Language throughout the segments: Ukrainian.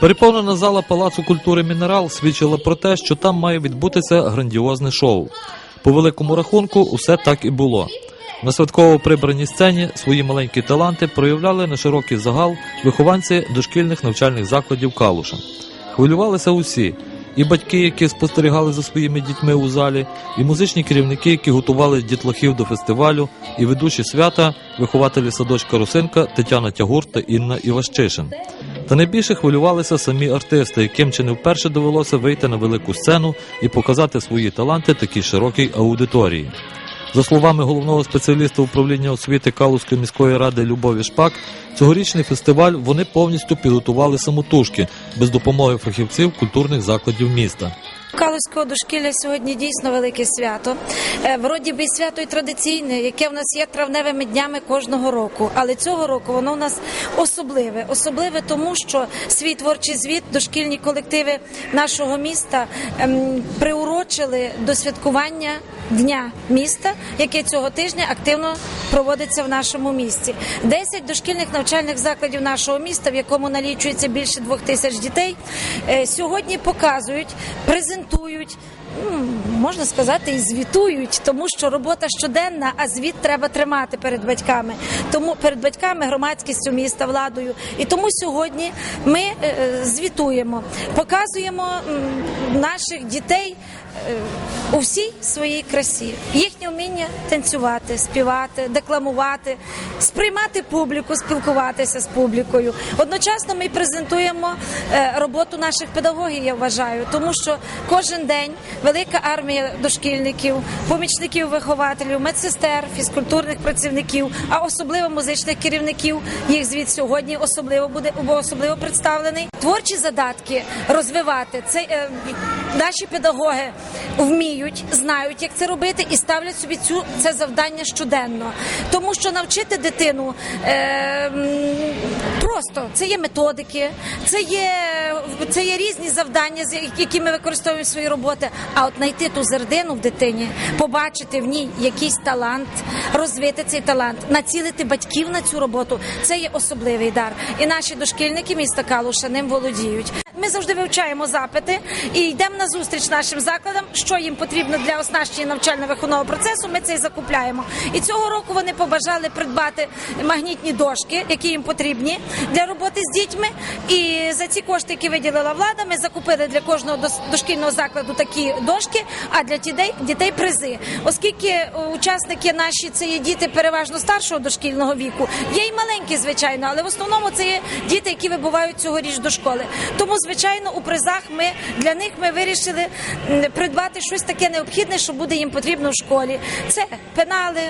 Переповнена зала Палацу культури Мінерал свідчила про те, що там має відбутися грандіозне шоу. По великому рахунку, усе так і було. На святково прибраній сцені свої маленькі таланти проявляли на широкий загал вихованці дошкільних навчальних закладів Калуша. Хвилювалися усі. І батьки, які спостерігали за своїми дітьми у залі, і музичні керівники, які готували дітлахів до фестивалю, і ведучі свята, вихователі садочка Русинка Тетяна Тягур та Інна Іващишин. Та найбільше хвилювалися самі артисти, яким чи не вперше довелося вийти на велику сцену і показати свої таланти такій широкій аудиторії. За словами головного спеціаліста управління освіти Калузької міської ради Любові Шпак, цьогорічний фестиваль вони повністю підготували самотужки без допомоги фахівців культурних закладів міста. Калузького дошкілля сьогодні дійсно велике свято. Е, Вроді би свято і традиційне, яке в нас є травневими днями кожного року. Але цього року воно в нас особливе. Особливе тому, що свій творчий звіт дошкільні колективи нашого міста ем, приурочили до святкування дня міста, яке цього тижня активно проводиться в нашому місті. Десять дошкільних навчальних закладів нашого міста, в якому налічується більше двох тисяч дітей, е, сьогодні показують, презентують. ну, Можна сказати, і звітують, тому що робота щоденна, а звіт треба тримати перед батьками. Тому перед батьками, громадськістю міста, владою. І тому сьогодні ми е, звітуємо, показуємо наших дітей е, у всій своїй красі. Їхнє вміння танцювати, співати, декламувати, сприймати публіку, спілкуватися з публікою. Одночасно ми презентуємо е, роботу наших педагогів. Я вважаю, тому що кожен день велика армія дошкільників, помічників вихователів, медсестер, фізкультурних працівників, а особливо музичних керівників. Їх звіт сьогодні особливо буде особливо представлений. Творчі задатки розвивати це е, наші педагоги вміють, знають, як це робити, і ставлять собі цю це завдання щоденно. Тому що навчити дитину е, просто це є методики, це є, це є різні завдання, які ми використовуємо в своїй роботі. А от знайти ту зердину в дитині, побачити в ній якийсь талант, розвити цей талант, націлити батьків на цю роботу це є особливий дар. І наші дошкільники міста Калуша ним володіють. Ми завжди вивчаємо запити і йдемо на зустріч нашим закладам, що їм потрібно для оснащення навчально-виховного процесу. Ми це і закупляємо. І цього року вони побажали придбати магнітні дошки, які їм потрібні для роботи з дітьми. І за ці кошти, які виділила влада, ми закупили для кожного дошкільного закладу такі дошки, а для дітей дітей призи. Оскільки учасники наші це є діти переважно старшого дошкільного віку, є і маленькі, звичайно, але в основному це є діти, які вибувають цьогоріч до школи. Тому, звичайно, у призах ми для них ми вирішили придбати щось таке необхідне, що буде їм потрібно в школі. Це пенали,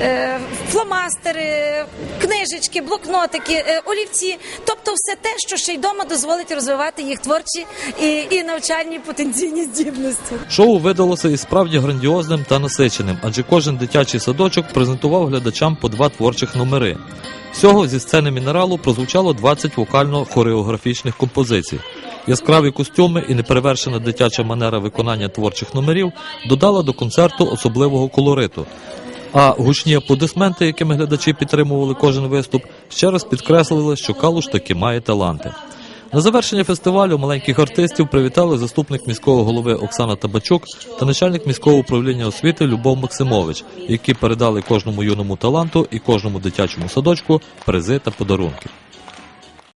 е, фломастери, книжечки, блокнотики, е, олівці, тобто все те, що ще й вдома дозволить розвивати їх творчі і, і навчальні потенційні здібності. Шоу видалося і справді грандіозним та насиченим, адже кожен дитячий садочок презентував глядачам по два творчих номери. Всього зі сцени мінералу прозвучало 20 вокально-хореографічних композицій. Яскраві костюми і неперевершена дитяча манера виконання творчих номерів додала до концерту особливого колориту. А гучні аплодисменти, якими глядачі підтримували кожен виступ, ще раз підкреслили, що Калуш таки має таланти. На завершення фестивалю маленьких артистів привітали заступник міського голови Оксана Табачук та начальник міського управління освіти Любов Максимович, які передали кожному юному таланту і кожному дитячому садочку призи та подарунки.